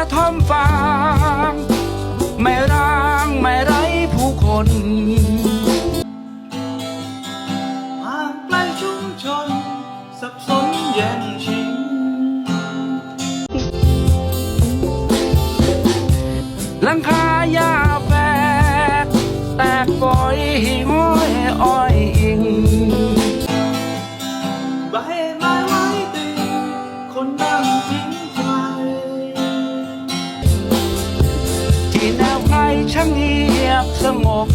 ระท่อมฟางไม่ร้างไม่ไร้ผู้คนหางไกล้ชุมชน สับสนแย่งชิงหลังคาหญ้าแฝกแตกปล่อยหิ้งห้อยอ้อยอิงใบไม้ไว้ตีคน ช่างเงียบสงบ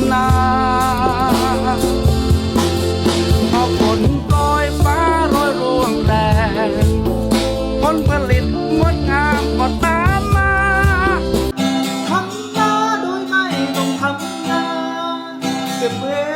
ำนาพอฝนก้อยฟ้าร้อยร่วงแดงผลผลิตงดงามก็ตามมาทำนาโดยไม่ต้องทำนาเก็บเว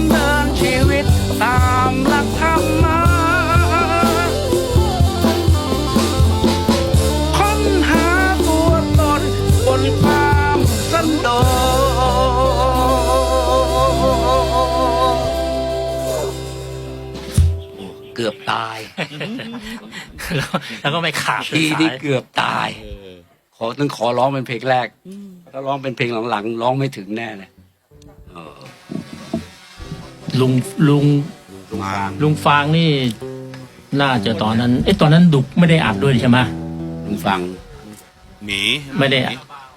ำเนินชีวิตตามหลักธรรมะค้นหาตัวตนบนความสันโดษเกือบตาย แล้วแล้วก็ไม่ขาดทีสายนี้เกือบตาย ขอต้องขอร้องเป็นเพลงแรกถ้าร้องเป็นเพลงหลังๆร้องไม่ถึงแน่เลยเออ ลุงลุงลุงฟางลุงฟางนี่ น่าจะตอนนั้นเอ๊ะตอนนั้นดุกไม่ได้อัดด้วยใช่ไหมลุงฟังหมีไม่ได้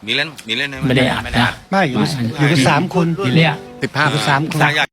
หมีเล่นหมีเล่นหไม่ได้อัดนะไม่อยู่อยู่กันสามคนทีเรียกสิบห้าสามคนสร้างอยาก